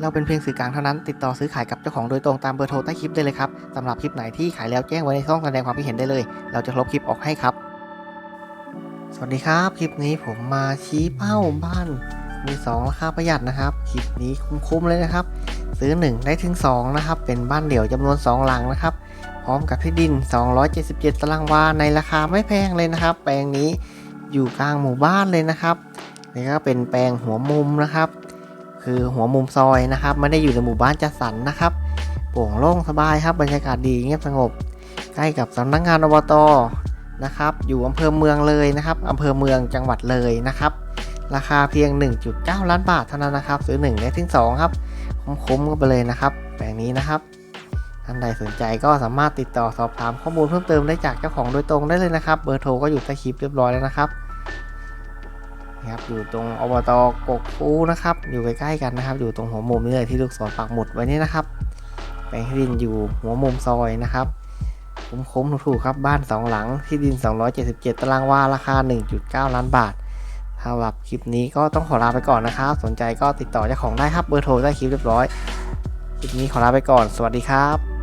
เราเป็นเพียงสื่อกลางเท่านั้น ติดต่อซื้อขายกับเจ้าของโดยตรงตามเบอร์โทรใต้คลิปได้เลยครับสำหรับคลิปไหนที่ขายแล้วแจ้งไว้ในช่องแสดงความคิดเห็นได้เลย เราจะลบคลิปออกให้ครับ สวัสดีครับ คลิปนี้ผมมาชี้เป้าบ้านมือสองราคาประหยัดนะครับ คลิปนี้คุ้มๆเลยนะครับ ซื้อ 1 ได้ถึง 2 นะครับ เป็นบ้านเดี่ยวจำนวน 2 หลังนะครับ พร้อมกับที่ดิน 277 ตารางวาในราคาไม่แพงเลยนะครับ แปลงนี้อยู่กลางหมู่บ้านเลยนะครับนี่ก็เป็นแปลงหัวมุมนะครับ คือหัวมุมซอยนะครับ ไม่ได้อยู่ในหมู่บ้านจัดสรรนะครับโปร่งโล่งสบายครับบรรยากาศดีเงียบสงบ ใกล้กับสำนักงานอบตนะครับ อยู่อำเภอเมืองเลยนะครับอำเภอเมืองจังหวัดเลยนะครับ ราคาเพียง 1.9 ล้านบาทเท่านั้นนะครับ ซื้อ1ได้ถึง2ครับคุ้มๆกันไปเลยนะครับแปลงนี้นะครับท่านใดสนใจก็สามารถติดต่อสอบถามข้อมูลเพิ่มเติมได้จากเจ้าของโดยตรงได้เลยนะครับ เบอร์โทรก็อยู่ใต้คลิปเรียบร้อยแล้วนะครับ ครับอยู่ตรงอบตกกปูนะครับอยู่ใกล้ๆกันนะครับ อยู่ตรงหัวมุมนี่เลยที่ลูกศรปักหมุดไว้นี่นะครับแปลงที่ดินอยู่หัวมุมซอยนะครับคุ้มๆถูกๆครับบ้าน 2 หลังที่ดิน 277 ตารางวาราคา 1.9 ล้านบาทสำหรับคลิปนี้ก็ต้องขอลาไปก่อนนะครับ สนใจก็ติดต่อเจ้าของได้ครับเบอร์โทรใต้คลิปเรียบร้อย คลิปนี้ขอลาไปก่อน สวัสดีครับ